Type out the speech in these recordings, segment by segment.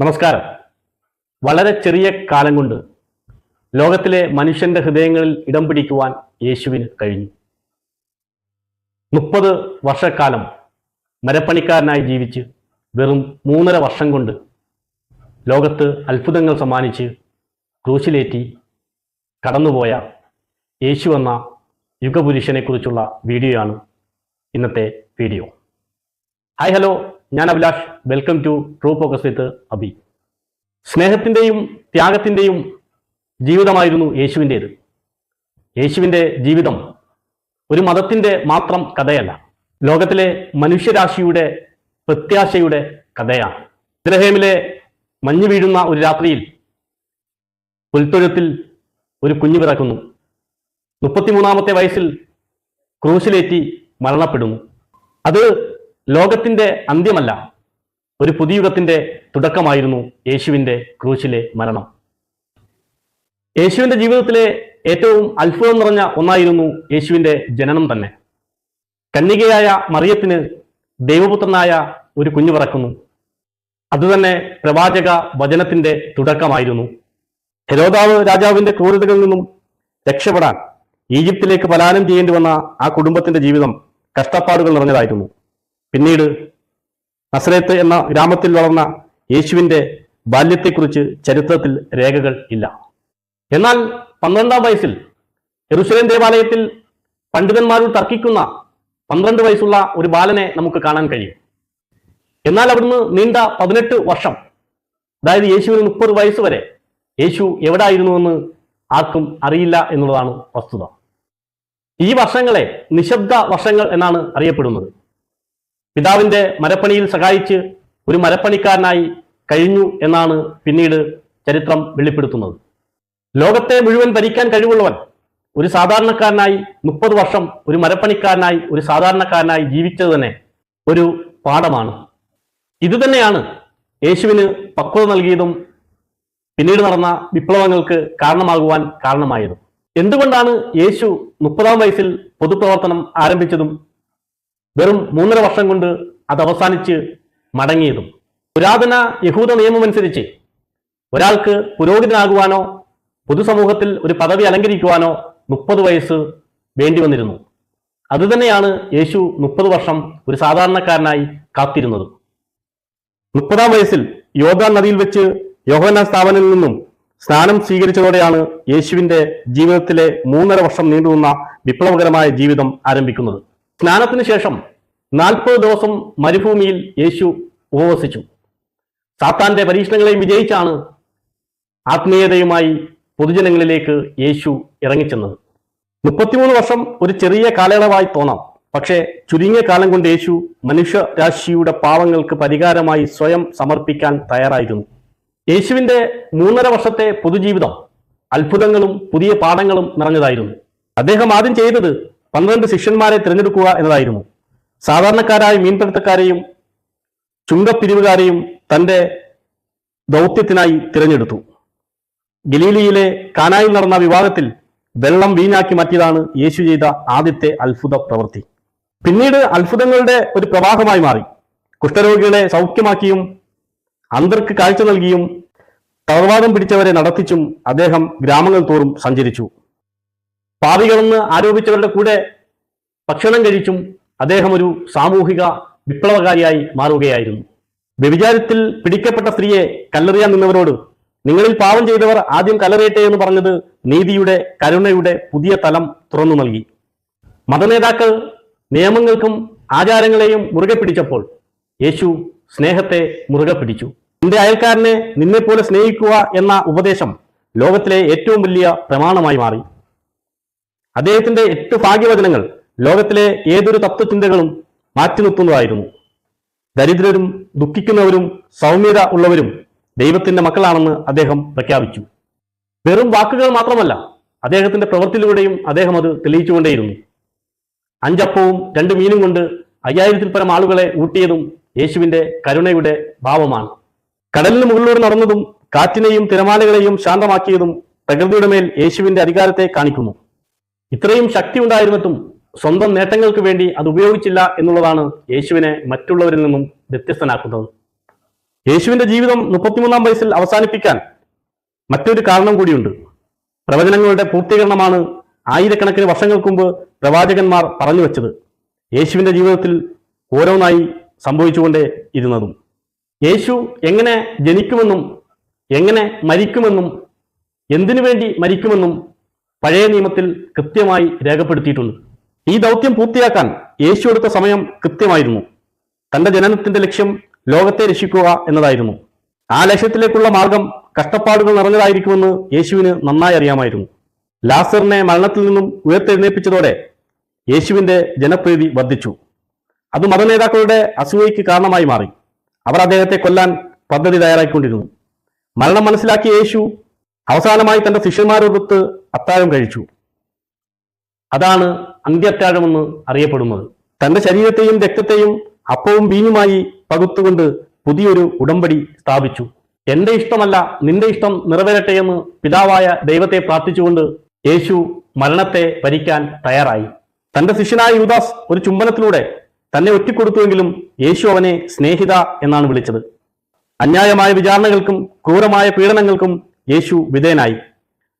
നമസ്കാരം. വളരെ ചെറിയ കാലം കൊണ്ട് ലോകത്തിലെ മനുഷ്യന്റെ ഹൃദയങ്ങളിൽ ഇടം പിടിക്കുവാൻ യേശുവിന് കഴിഞ്ഞു. മുപ്പത് വർഷക്കാലം മരപ്പണിക്കാരനായി ജീവിച്ച് വെറും മൂന്നര വർഷം കൊണ്ട് ലോകത്ത് അത്ഭുതങ്ങൾ സമ്മാനിച്ച് ക്രൂശിലേറ്റി കടന്നുപോയ യേശു എന്ന യുഗപുരുഷനെക്കുറിച്ചുള്ള വീഡിയോയാണ് ഇന്നത്തെ വീഡിയോ. ഹായ് ഹലോ ഞാൻ Abhilash. Welcome to true focus with Abhi സ്നേഹത്തിന്റെയും ത്യാഗത്തിന്റെയും ജീവിതമായിരുന്നു യേശുവിന്റേത് യേശുവിന്റെ ജീവിതം ഒരു മതത്തിന്റെ മാത്രം കഥയല്ല. ലോകത്തിലെ മനുഷ്യരാശിയുടെ പ്രത്യാശയുടെ കഥയാണ്. ഇബ്രഹേമിലെ മഞ്ഞു വീഴുന്ന ഒരു രാത്രിയിൽ പുൽത്തൊഴുത്തിൽ ഒരു കുഞ്ഞു പിറക്കുന്നു. മുപ്പത്തിമൂന്നാമത്തെ വയസ്സിൽ ക്രൂശിലേറ്റി മരണപ്പെടുന്നു. അത് ലോകത്തിന്റെ അന്ത്യമല്ല ഒരു പുതിയ യുഗത്തിന്റെ തുടക്കമായിരുന്നു യേശുവിന്റെ ക്രൂശിലെ മരണം. യേശുവിന്റെ ജീവിതത്തിലെ ഏറ്റവും അത്ഭുതം നിറഞ്ഞ ഒന്നായിരുന്നു യേശുവിന്റെ ജനനം തന്നെ. കന്യകയായ മറിയത്തിന് ദൈവപുത്രനായ ഒരു കുഞ്ഞു പിറക്കുന്നു. അതുതന്നെ പ്രവാചക വചനത്തിന്റെ തുടക്കമായിരുന്നു. ഹെരോദാവ് രാജാവിന്റെ ക്രൂരതകളിൽ നിന്നും രക്ഷപ്പെടാൻ ഈജിപ്തിലേക്ക് പലായനം ചെയ്യേണ്ടി വന്ന ആ കുടുംബത്തിന്റെ ജീവിതം കഷ്ടപ്പാടുകൾ നിറഞ്ഞതായിരുന്നു. പിന്നീട് നസ്രേത്ത് എന്ന ഗ്രാമത്തിൽ വളർന്ന യേശുവിന്റെ ബാല്യത്തെക്കുറിച്ച് ചരിത്രത്തിൽ രേഖകൾ ഇല്ല. എന്നാൽ പന്ത്രണ്ടാം വയസ്സിൽ യെറുസലേം ദേവാലയത്തിൽ പണ്ഡിതന്മാരോട് തർക്കിക്കുന്ന പന്ത്രണ്ട് വയസ്സുള്ള ഒരു ബാലനെ നമുക്ക് കാണാൻ കഴിയും. എന്നാൽ അവിടുന്ന് നീണ്ട പതിനെട്ട് വർഷം അതായത് യേശുവിന് മുപ്പത് വയസ്സ് വരെ യേശു എവിടായിരുന്നുവെന്ന് ആർക്കും അറിയില്ല എന്നുള്ളതാണ് വസ്തുത. ഈ വർഷങ്ങളെ നിശബ്ദ വർഷങ്ങൾ എന്നാണ് അറിയപ്പെടുന്നത്. പിതാവിന്റെ മരപ്പണിയിൽ സഹായിച്ച് ഒരു മരപ്പണിക്കാരനായി കഴിഞ്ഞു എന്നാണ് പിന്നീട് ചരിത്രം വെളിപ്പെടുത്തുന്നത്. ലോകത്തെ മുഴുവൻ ഭരിക്കാൻ കഴിവുള്ളവൻ ഒരു സാധാരണക്കാരനായി മുപ്പത് വർഷം ഒരു മരപ്പണിക്കാരനായി ഒരു സാധാരണക്കാരനായി ജീവിച്ചത് തന്നെ ഒരു പാഠമാണ്. ഇതുതന്നെയാണ് യേശുവിന് പക്വത നൽകിയതും പിന്നീട് നടന്ന വിപ്ലവങ്ങൾക്ക് കാരണമാകുവാൻ കാരണമായതും. എന്തുകൊണ്ടാണ് യേശു മുപ്പതാം വയസ്സിൽ പൊതുപ്രവർത്തനം ആരംഭിച്ചതും വെറും മൂന്നര വർഷം കൊണ്ട് അത് അവസാനിച്ച് മടങ്ങിയതും. പുരാതന യഹൂദ നിയമമനുസരിച്ച് ഒരാൾക്ക് പുരോഹിതനാകുവാനോ പൊതുസമൂഹത്തിൽ ഒരു പദവി അലങ്കരിക്കുവാനോ മുപ്പത് വയസ്സ് വേണ്ടി വന്നിരുന്നു. അതുതന്നെയാണ് യേശു മുപ്പത് വർഷം ഒരു സാധാരണക്കാരനായി കാത്തിരുന്നത്. മുപ്പതാം വയസ്സിൽ യോർദാൻ നദിയിൽ വെച്ച് യോഹന സ്ഥാപനയിൽ നിന്നും സ്നാനം സ്വീകരിച്ചതോടെയാണ് യേശുവിന്റെ ജീവിതത്തിലെ മൂന്നര വർഷം നീണ്ടുനിന്ന വിപ്ലവകരമായ ജീവിതം ആരംഭിക്കുന്നത്. സ്നാനത്തിന് ശേഷം നാൽപ്പത് ദിവസം മരുഭൂമിയിൽ യേശു ഉപവസിച്ചു. സാത്താന്റെ പരീക്ഷണങ്ങളെയും വിജയിച്ചാണ് ആത്മീയതയുമായി പൊതുജനങ്ങളിലേക്ക് യേശു ഇറങ്ങിച്ചെന്നത്. മുപ്പത്തിമൂന്ന് വർഷം ഒരു ചെറിയ കാലയളവായി തോന്നാം. പക്ഷേ ചുരുങ്ങിയ കാലം കൊണ്ട് യേശു മനുഷ്യരാശിയുടെ പാവങ്ങൾക്ക് പരിഹാരമായി സ്വയം സമർപ്പിക്കാൻ തയ്യാറായിരുന്നു. യേശുവിന്റെ മൂന്നര വർഷത്തെ പൊതുജീവിതം അത്ഭുതങ്ങളും പുതിയ പാഠങ്ങളും നിറഞ്ഞതായിരുന്നു. അദ്ദേഹം ആദ്യം ചെയ്തത് പന്ത്രണ്ട് ശിഷ്യന്മാരെ തിരഞ്ഞെടുക്കുക എന്നതായിരുന്നു. സാധാരണക്കാരായ മീൻപിടുത്തക്കാരെയും ചുങ്കപ്പിരിവുകാരെയും തന്റെ ദൗത്യത്തിനായി തിരഞ്ഞെടുത്തു. ഗലീലിയിലെ കാനായിൽ നടന്ന വിവാഹത്തിൽ വെള്ളം വീഞ്ഞാക്കി മാറ്റിയതാണ് യേശു ചെയ്ത ആദ്യത്തെ അത്ഭുത പ്രവൃത്തി. പിന്നീട് അത്ഭുതങ്ങളുടെ ഒരു പ്രവാഹമായി മാറി. കുഷ്ഠരോഗികളെ സൗഖ്യമാക്കിയും അന്തർക്ക് കാഴ്ച നൽകിയും തളർവാദം പിടിച്ചവരെ നടത്തിച്ചും അദ്ദേഹം ഗ്രാമങ്ങൾ തോറും സഞ്ചരിച്ചു. പാപികളെന്ന് ആരോപിച്ചവരുടെ കൂടെ ഭക്ഷണം കഴിച്ചും അദ്ദേഹം ഒരു സാമൂഹിക വിപ്ലവകാരിയായി മാറുകയായിരുന്നു. വ്യഭിചാരത്തിൽ പിടിക്കപ്പെട്ട സ്ത്രീയെ കല്ലെറിയാൻ നിന്നവരോട് നിങ്ങളിൽ പാവം ചെയ്തവർ ആദ്യം കല്ലെറിയട്ടെ എന്ന് പറഞ്ഞത് നീതിയുടെ കരുണയുടെ പുതിയ തലം തുറന്നു നൽകി. മതനേതാക്കൾ നിയമങ്ങൾക്കും ആചാരങ്ങളെയും മുറുകെ പിടിച്ചപ്പോൾ യേശു സ്നേഹത്തെ മുറുകെ പിടിച്ചു. നിന്റെ അയൽക്കാരനെ നിന്നെപ്പോലെ സ്നേഹിക്കുക എന്ന ഉപദേശം ലോകത്തിലെ ഏറ്റവും വലിയ പ്രമാണമായി മാറി. അദ്ദേഹത്തിന്റെ എട്ട് ഭാഗ്യവചനങ്ങൾ ലോകത്തിലെ ഏതൊരു തത്വചിന്തകളും മാറ്റി നിർത്തുന്നതായിരുന്നു. ദരിദ്രരും ദുഃഖിക്കുന്നവരും സൗമ്യത ഉള്ളവരും ദൈവത്തിന്റെ മക്കളാണെന്ന് അദ്ദേഹം പ്രഖ്യാപിച്ചു. വെറും വാക്കുകൾ മാത്രമല്ല അദ്ദേഹത്തിന്റെ പ്രവൃത്തിയിലൂടെയും അദ്ദേഹം അത് തെളിയിച്ചുകൊണ്ടേയിരുന്നു. അഞ്ചപ്പവും രണ്ട് മീനും കൊണ്ട് അയ്യായിരത്തിൽ പരം ആളുകളെ ഊട്ടിയതും യേശുവിന്റെ കരുണയുടെ ഭാവമാണ്. കടലിന് മുകളിലൂടെ നടന്നതും കാറ്റിനെയും തിരമാലകളെയും ശാന്തമാക്കിയതും പ്രകൃതിയുടെ മേൽ യേശുവിന്റെ അധികാരത്തെ കാണിക്കുന്നു. ഇത്രയും ശക്തി ഉണ്ടായിരുന്നിട്ടും സ്വന്തം നേട്ടങ്ങൾക്ക് വേണ്ടി അത് ഉപയോഗിച്ചില്ല എന്നുള്ളതാണ് യേശുവിനെ മറ്റുള്ളവരിൽ നിന്നും വ്യത്യസ്തനാക്കുന്നത്. യേശുവിന്റെ ജീവിതം മുപ്പത്തിമൂന്നാം വയസ്സിൽ അവസാനിപ്പിക്കാൻ മറ്റൊരു കാരണം കൂടിയുണ്ട്. പ്രവചനങ്ങളുടെ പൂർത്തീകരണമാണ് ആയിരക്കണക്കിന് വർഷങ്ങൾക്ക് മുമ്പ് പ്രവാചകന്മാർ പറഞ്ഞു വെച്ചത്. യേശുവിന്റെ ജീവിതത്തിൽ ഓരോന്നായി സംഭവിച്ചുകൊണ്ടേ ഇരുന്നതും. യേശു എങ്ങനെ ജനിക്കുമെന്നും എങ്ങനെ മരിക്കുമെന്നും എന്തിനു വേണ്ടി മരിക്കുമെന്നും പഴയ നിയമത്തിൽ കൃത്യമായി രേഖപ്പെടുത്തിയിട്ടുണ്ട്. ഈ ദൗത്യം പൂർത്തിയാക്കാൻ യേശു എടുത്ത സമയം കൃത്യമായിരുന്നു. തന്റെ ജനനത്തിന്റെ ലക്ഷ്യം ലോകത്തെ രക്ഷിക്കുക എന്നതായിരുന്നു. ആ ലക്ഷ്യത്തിലേക്കുള്ള മാർഗം കഷ്ടപ്പാടുകൾ നിറഞ്ഞതായിരിക്കുമെന്ന് യേശുവിന് നന്നായി അറിയാമായിരുന്നു. ലാസറിനെ മരണത്തിൽ നിന്നും ഉയർത്തെഴുന്നേൽപ്പിച്ചതോടെ യേശുവിന്റെ ജനപ്രീതി വർദ്ധിച്ചു. അത് മതനേതാക്കളുടെ അസൂയയ്ക്ക് കാരണമായി മാറി. അവർ അദ്ദേഹത്തെ കൊല്ലാൻ പദ്ധതി തയ്യാറാക്കിക്കൊണ്ടിരുന്നു മരണം മനസ്സിലാക്കിയ യേശു അവസാനമായി തന്റെ ശിഷ്യന്മാരോടൊത്ത് അത്താഴം കഴിച്ചു. അതാണ് അന്ത്യത്താഴമെന്ന് അറിയപ്പെടുന്നത്. തന്റെ ശരീരത്തെയും രക്തത്തെയും അപ്പവും വീഞ്ഞുമായി പകുത്തുകൊണ്ട് പുതിയൊരു ഉടമ്പടി സ്ഥാപിച്ചു. എന്റെ ഇഷ്ടമല്ല നിന്റെ ഇഷ്ടം നിറവേറട്ടെ എന്ന് പിതാവായ ദൈവത്തെ പ്രാർത്ഥിച്ചുകൊണ്ട് യേശു മരണത്തെ ഭരിക്കാൻ തയ്യാറായി. തന്റെ ശിഷ്യനായ യുദാസ് ഒരു ചുംബനത്തിലൂടെ തന്നെ ഒറ്റിക്കൊടുത്തുവെങ്കിലും യേശു അവനെ സ്നേഹിത എന്നാണ് വിളിച്ചത്. അന്യായമായ വിചാരണകൾക്കും ക്രൂരമായ പീഡനങ്ങൾക്കും യേശു വിധേയനായി.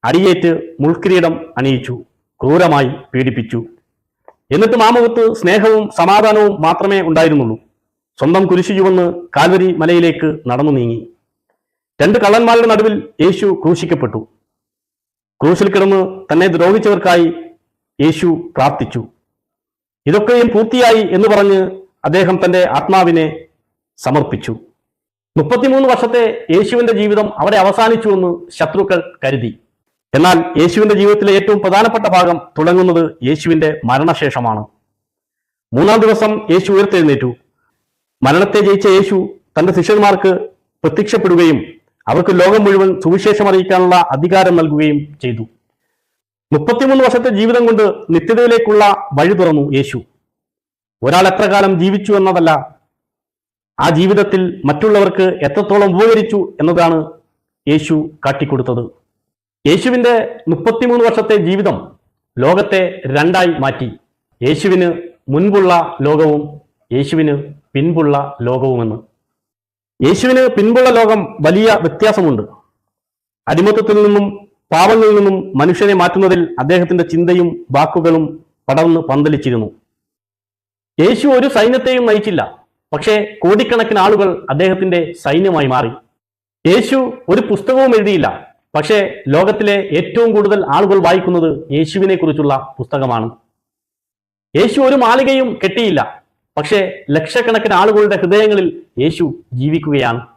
അടിയേറ്റ് മുൾക്കിരീടം അണിയിച്ചു. ക്രൂരമായി പീഡിപ്പിച്ചു. എന്നിട്ട് മാമുഖത്ത് സ്നേഹവും സമാധാനവും മാത്രമേ ഉണ്ടായിരുന്നുള്ളൂ. സ്വന്തം കുരിശു ചുവന്ന് കാൽവരി മലയിലേക്ക് നടന്നു നീങ്ങി. രണ്ട് കള്ളന്മാരുടെ നടുവിൽ യേശു ക്രൂശിക്കപ്പെട്ടു. ക്രൂശിൽ കിടന്ന് തന്നെ ദ്രോഹിച്ചവർക്കായി യേശു പ്രാർത്ഥിച്ചു. ഇതൊക്കെയും പൂർത്തിയായി എന്ന് പറഞ്ഞ് അദ്ദേഹം തന്റെ ആത്മാവിനെ സമർപ്പിച്ചു. മുപ്പത്തിമൂന്ന് വർഷത്തെ യേശുവിന്റെ ജീവിതം അവിടെ അവസാനിച്ചു എന്ന് ശത്രുക്കൾ കരുതി. എന്നാൽ യേശുവിന്റെ ജീവിതത്തിലെ ഏറ്റവും പ്രധാനപ്പെട്ട ഭാഗം തുടങ്ങുന്നത് യേശുവിന്റെ മരണശേഷമാണ്. മൂന്നാം ദിവസം യേശു ഉയർത്തെഴുന്നേറ്റു. മരണത്തെ ജയിച്ച യേശു തന്റെ ശിഷ്യന്മാർക്ക് പ്രത്യക്ഷപ്പെടുകയും അവർക്ക് ലോകം മുഴുവൻ സുവിശേഷം അറിയിക്കാനുള്ള അധികാരം നൽകുകയും ചെയ്തു. മുപ്പത്തിമൂന്ന് വർഷത്തെ ജീവിതം കൊണ്ട് നിത്യതയിലേക്കുള്ള വഴി തുറന്നു യേശു. ഒരാൾ എത്ര കാലം ജീവിച്ചു എന്നതല്ല ആ ജീവിതത്തിൽ മറ്റുള്ളവർക്ക് എത്രത്തോളം ഉപകരിച്ചു എന്നതാണ് യേശു കാട്ടിക്കൊടുത്തത്. യേശുവിന്റെ മുപ്പത്തിമൂന്ന് വർഷത്തെ ജീവിതം ലോകത്തെ രണ്ടായി മാറ്റി. യേശുവിന് മുൻപുള്ള ലോകവും യേശുവിന് പിൻപുള്ള ലോകവുമെന്ന്. യേശുവിന് പിൻപുള്ള ലോകം വലിയ വ്യത്യാസമുണ്ട്. അടിമത്തത്തിൽ നിന്നും പാപങ്ങളിൽ നിന്നും മനുഷ്യനെ മാറ്റുന്നതിൽ അദ്ദേഹത്തിന്റെ ചിന്തയും വാക്കുകളും പടർന്ന് പന്തലിച്ചിരുന്നു. യേശു ഒരു സൈന്യത്തെയും നയിച്ചില്ല. പക്ഷേ കോടിക്കണക്കിന് ആളുകൾ അദ്ദേഹത്തിന്റെ സൈന്യമായി മാറി. യേശു ഒരു പുസ്തകവും എഴുതിയില്ല. പക്ഷേ ലോകത്തിലെ ഏറ്റവും കൂടുതൽ ആളുകൾ വായിക്കുന്നത് യേശുവിനെ കുറിച്ചുള്ള പുസ്തകമാണ്. യേശു ഒരു മാളികയും കെട്ടിയില്ല. പക്ഷേ ലക്ഷക്കണക്കിന് ആളുകളുടെ ഹൃദയങ്ങളിൽ യേശു ജീവിക്കുകയാണ്.